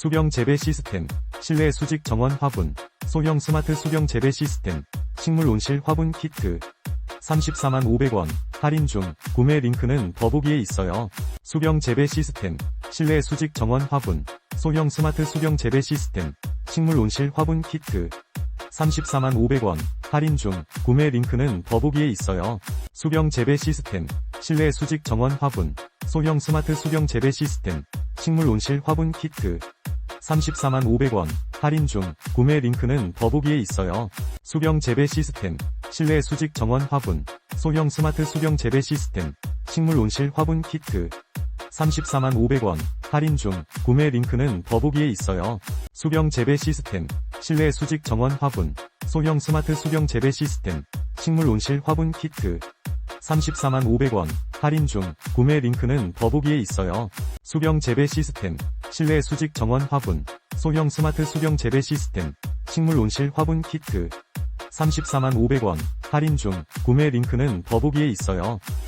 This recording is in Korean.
수경 재배 시스템, 실내 수직 정원 화분, 소형 스마트 수경 재배 시스템, 식물 온실 화분 키트. 34만 500원, 할인 중, 구매 링크는 더보기에 있어요. 수경 재배 시스템, 실내 수직 정원 화분, 소형 스마트 수경 재배 시스템, 식물 온실 화분 키트. 34만 500원, 할인 중, 구매 링크는 더보기에 있어요. 수경 재배 시스템, 실내 수직 정원 화분, 소형 스마트 수경 재배 시스템, 식물 온실 화분 키트. 34만 500원, 할인 중, 구매 링크는 더보기에 있어요. 수경 재배 시스템, 실내 수직 정원 화분, 소형 스마트 수경 재배 시스템, 식물 온실 화분 키트. 34만 500원, 할인 중, 구매 링크는 더보기에 있어요. 수경 재배 시스템, 실내 수직 정원 화분, 소형 스마트 수경 재배 시스템, 식물 온실 화분 키트. 34만 500원, 할인 중, 구매 링크는 더보기에 있어요. 수경 재배 시스템, 실내 수직 정원 화분, 소형 스마트 수경 재배 시스템, 식물 온실 화분 키트. 34만 500원, 할인 중, 구매 링크는 더보기에 있어요.